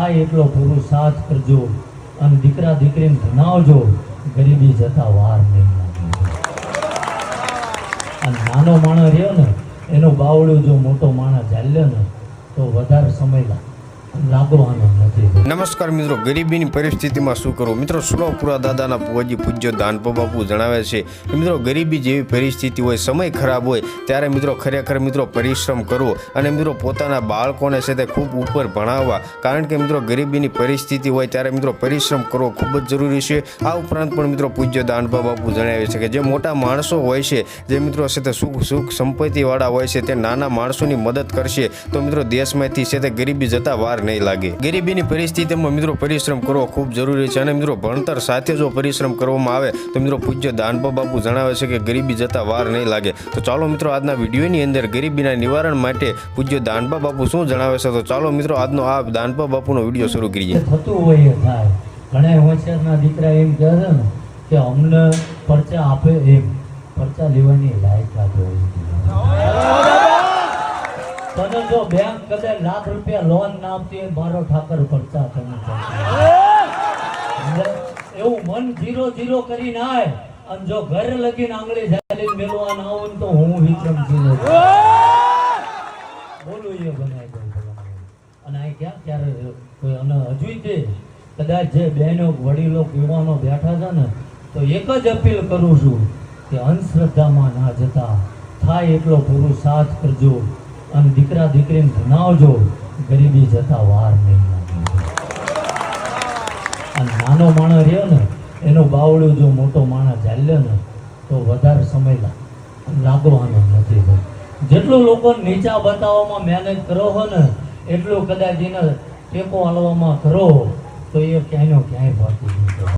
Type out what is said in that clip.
થાય એટલો પુરુષાર્થ કરજો અને દીકરા દીકરીને ભણાવજો. ગરીબી જતા વાર નહીં અને નાનો માણસ રહ્યો ને, એનું બાવળું જો મોટો માણસ ચાલ્યો ને, તો વધારે સમય લા- લાગવાનો નથી નમસ્કાર મિત્રો, ગરીબીની પરિસ્થિતિમાં શું કરવું? મિત્રો સુરપુરા દાદાના પૂજી પૂજ્ય દાનપો બાપુ જણાવે છે કે મિત્રો, ગરીબી જેવી પરિસ્થિતિ હોય, સમય ખરાબ હોય, ત્યારે મિત્રો ખરેખર મિત્રો પરિશ્રમ કરવો અને મિત્રો પોતાના બાળકોને છે તે ખૂબ ઉપર ભણાવવા. કારણ કે મિત્રો, ગરીબીની પરિસ્થિતિ હોય, ત્યારે મિત્રો પરિશ્રમ કરવો ખૂબ જ જરૂરી છે. આ ઉપરાંત પણ મિત્રો પૂજ્ય દાનપા બાપુ જણાવે છે કે જે મોટા માણસો હોય છે, જે મિત્રો છે તે સુખ સુખ સંપત્તિવાળા હોય છે, તે નાના માણસોની મદદ કરશે. તો મિત્રો, દેશમાંથી છે તે ગરીબી જતા વાર નહીં લાગે. ગરીબીની પરિસ્થિતિમાં મિત્રો પરિશ્રમ કરવો ખૂબ જરૂરી છે અને મિત્રો ભણતર સાથે જો પરિશ્રમ કરવામાં આવે, તો મિત્રો પૂજ્ય દાનપા બાપુ જણાવે છે કે ગરીબી જતા વાર નહીં લાગે. તો ચાલો મિત્રો આજના વિડીયોની અંદર ગરીબીના નિવારણ માટે પૂજ્ય દાનપા બાપુ શું જણાવે છે? તો ચાલો મિત્રો આજનો આ દાનપા બાપુનો વીડિયો શરૂ કરીએ. ઘણા હોશિયારના દીકરા એમ કહે છે ને કે અમને પરચા આપે એમ. પરચા લેવાની હોય તને જો બેંક કદે લાખ રૂપિયા લોન ના આપતી મારો ઠાકર તને એવું મન જીરો જીરો કરી નાય અને જો ઘર લગીને આંગળી ઝાલીને મેલવા ના હોય તો હું વિક્રમ જીરો બોલું એ બનાવી દઉં અને આ ક્યાં ક્યારે કોઈ અને હજુ તે કદાચ જે બહેનો, વડીલો, યુવાનો બેઠા છે ને, તો એક જ અપીલ કરું છું કે અંધશ્રદ્ધામાં ના જતા. થાય એટલો પુરુષાર્થ કરજો. અને દીકરા દીકરીને ભણાવજો. ગરીબી જતા વાર નહીં અને નાનો માણસ રહ્યો ને, એનું બાવળું જો મોટો માણસ ચાલ્યો ને, તો વધારે સમય લાગવાનો નથી ભાઈ. જેટલું લોકો નીચા બતાવવામાં મહેનત કરો હો ને, એટલું કદાચ એને ટેકો હાલવામાં કરો, તો એ ક્યાંયનો ક્યાંય નહીં શકે.